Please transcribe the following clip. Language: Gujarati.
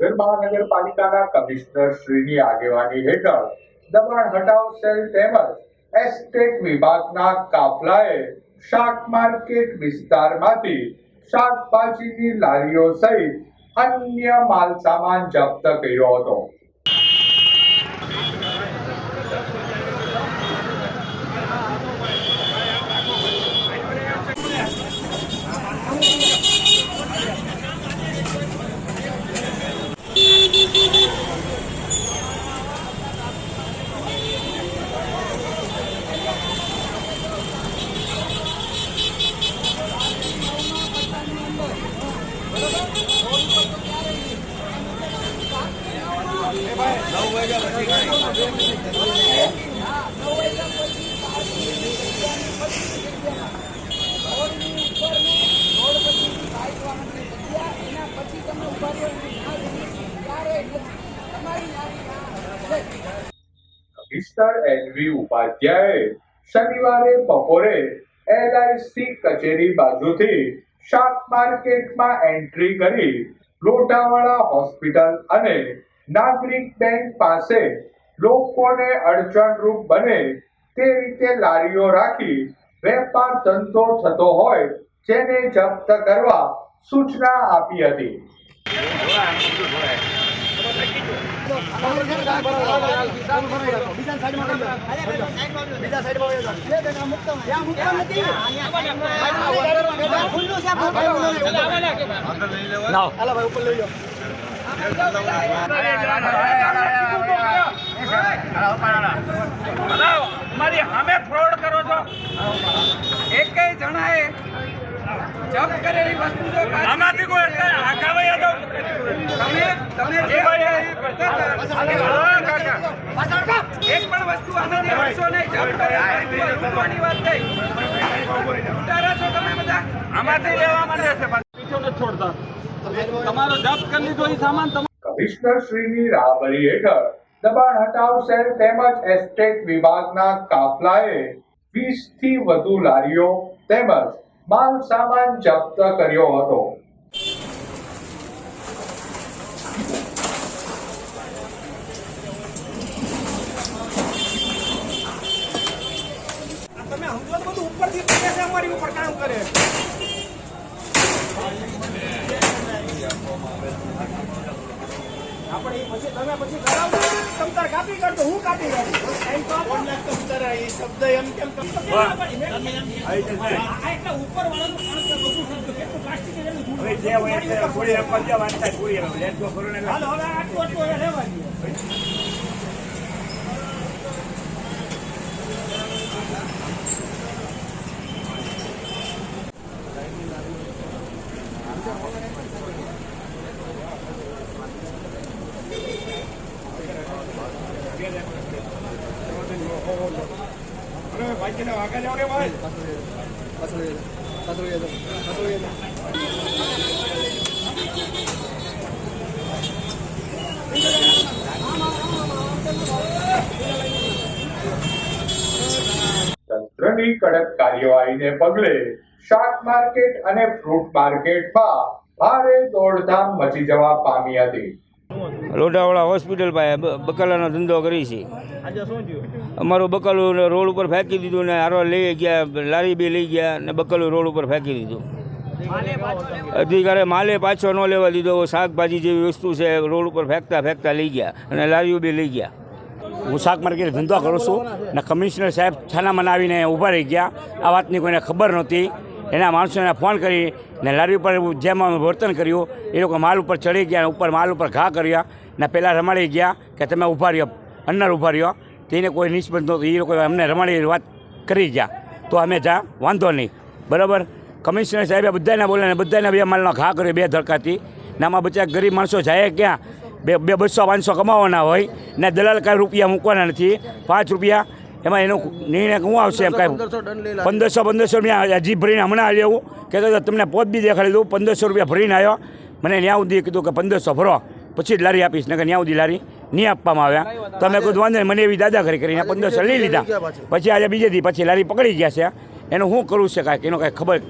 ભાવનગર મહાનગરપાલિકાના કમિશનર શ્રીની આગેવાની હેઠળ દબાણ હટાવ સેલ તેમજ એસ્ટેટ વિભાગના કાફલાએ શાક માર્કેટ વિસ્તારમાંથી શાકભાજીની લારીઓ સહિત અન્ય માલ સામાન જપ્ત કર્યો હતો. એનવી ઉપાધ્યાયે શનિવારે બપોરે એલઆઈસી કચેરી બાજુથી શાક માર્કેટમાં એન્ટ્રી કરી લોટાવાળા હોસ્પિટલ અને નાગરિક બેંક પાસે લોકોને અડચણરૂપ બને તે રીતે લારીઓ રાખી વેપાર ધંધો થતો હોય જેને જપ્ત કરવા સૂચના આપી હતી. મારી સામે ફ્રોડ કરો છો. એકેય જણાએ જપ્ત કરેલી વસ્તુ જો આમાંથી કોઈ આગાવે તમે તમે જે એક પણ વસ્તુ નહીં. કરેલી વાત થઈ. લૂંટારા છો તમે બધા? આમાંથી લેવા મળે છે પીછો તમારો જપ્ત કરી લીધો એ સામાન કમિશનર શ્રીની રાહબરી હેઠળ દબાણ હટાવ સેલ તેમજ એસ્ટેટ વિભાગના કાફલાએ વીસથી વધુ લારીઓ તેમજ માલ સામાન જપ્ત કર્યો હતો. તમે તો બધું ઉપરથી અમારી ઉપર કામ કરે આપણે પછી તમે પછી કરાવો કમતર કાપી કરતો હું કાપી કાઢું. તો આપો. શબ્દ એમ કેમ આ એટલે ઉપર વાળાનું તંત્રની કડક કાર્યવાહીને પગલે શાક માર્કેટ અને ફ્રૂટ માર્કેટમાં ભારે દોડધામ મચી જવા પામી હતી. લોઢાવાળા હોસ્પિટલ પાસે બકાલાનો ધંધો કરી છે. અમારું બકાલું રોડ ઉપર ફેંકી દીધું ને હારો લઈ ગયા લારી બી લઈ ગયા ને બકાલું રોડ ઉપર ફેંકી દીધું. અધિકારે માલે પાછો ન લેવા દીધો શાકભાજી જેવી વસ્તુ છે રોડ ઉપર ફેંકતા ફેંકતા લઈ ગયા અને લારીઓ બી લઈ ગયા. હું શાક માર્કેટ ધંધો કરું છું ને કમિશનર સાહેબ છાના આવીને ઊભા રહી ગયા. આ વાતની કોઈને ખબર નહોતી. એના માણસોને ફોન કરી ને લારી ઉપર જેમ અમે વર્તન કર્યું, એ લોકો માલ ઉપર ચડી ગયા ઉપર માલ ઉપર ઘા કર્યા ને પહેલાં રમાડી ગયા કે તમે ઊભા રહ્યો, અન્નર ઊભા રહ્યો. તેને કોઈ નિસ્બત નહોતો એ લોકો અમને રમાડી વાત કરી ગયા. તો અમે જા, વાંધો નહીં. બરાબર? કમિશનર સાહેબે બધાને બોલે બધાને બે માલનો ઘા કર્યો, બે ધડકાથી. ને આમાં બચ્ચા ગરીબ માણસો જાય ક્યાં? બે બે બસો, પાંચસો કમાવાના હોય ને દલાલ કાંઈ રૂપિયા મૂકવાના નથી. પાંચ રૂપિયા એમાં એનો નિર્ણય શું આવશે એમ કાંઈ પંદરસો પંદરસો રૂપિયા હજી ભરીને હમણાં લેવું કહેતો હતો તમને પોત બી દેખાડી દઉં. પંદરસો રૂપિયા ભરીને આવ્યો. મને ત્યાં સુધી કીધું કે પંદરસો ભરો. પછી જ લારી આપીશ. ને કે ત્યાં સુધી લારી નહીં આપવામાં આવ્યા. તો અમે કોઈ વાંધો મને એવી દાદાગીરી કરીને પંદરસો લઈ લીધા. પછી. આજે બીજેથી પછી લારી પકડી ગયા છે. એનું શું કરવું છે કાંઈક એનો કાંઈ ખબર